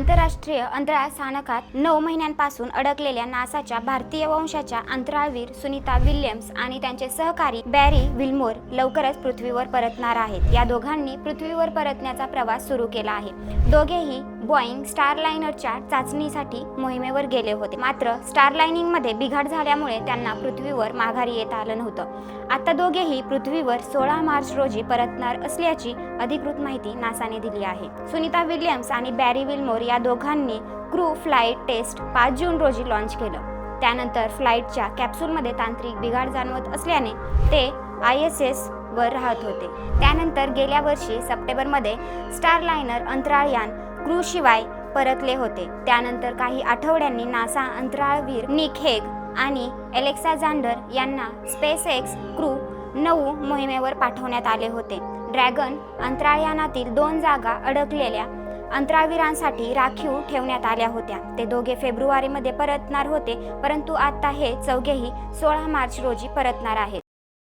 आंतरराष्ट्रीय अंतराळ स्थानकात नऊ महिन्यांपासून अडकलेल्या नासाच्या भारतीय वंशाच्या अंतराळवीर सुनीता विल्यम्स आणि त्यांचे सहकारी बॅरी विल्मोर लवकरच पृथ्वीवर परतणार आहेत. या दोघांनी पृथ्वीवर परतण्याचा प्रवास सुरू केला आहे. दोघेही बॉईंग स्टारलाइनरच्या चाचणीसाठी मोहिमेवर गेले होते. मात्र स्टारलाइनिंगमध्ये बिघाड झाल्यामुळे त्यांना पृथ्वीवर माघारी येता आलं नव्हतं. आता दोघेही पृथ्वीवर सोळा मार्च रोजी परतणार असल्याची अधिकृत माहिती नासाने दिली आहे. सुनीता विल्यम्स आणि बॅरी विल्मोर या दोघांनी क्रू फ्लाईट टेस्ट पाच जून रोजी लॉन्च केलं. त्यानंतर फ्लाईटच्या कॅप्सूलमध्ये तांत्रिक बिघाड जाणवत असल्याने ते आय एस एस वर राहत होते. त्यानंतर गेल्या वर्षी सप्टेंबरमध्ये स्टारलायनर अंतराळयान क्रूशिवाय परतले होते. त्यानंतर काही आठवड्यांनी नासा अंतराळवीर निक हेग आणि एलेक्साजांडर यांना स्पेस एक्स क्रू नऊ मोहिमेवर पाठवण्यात आले होते. ड्रॅगन अंतराळयानातील दोन जागा अडकलेल्या अंतराळवीरांसाठी राखीव ठेवण्यात आल्या होत्या. ते दोघे फेब्रुवारीमध्ये परतणार होते परंतु आता हे चौघेही सोळा मार्च रोजी परतणार आहेत.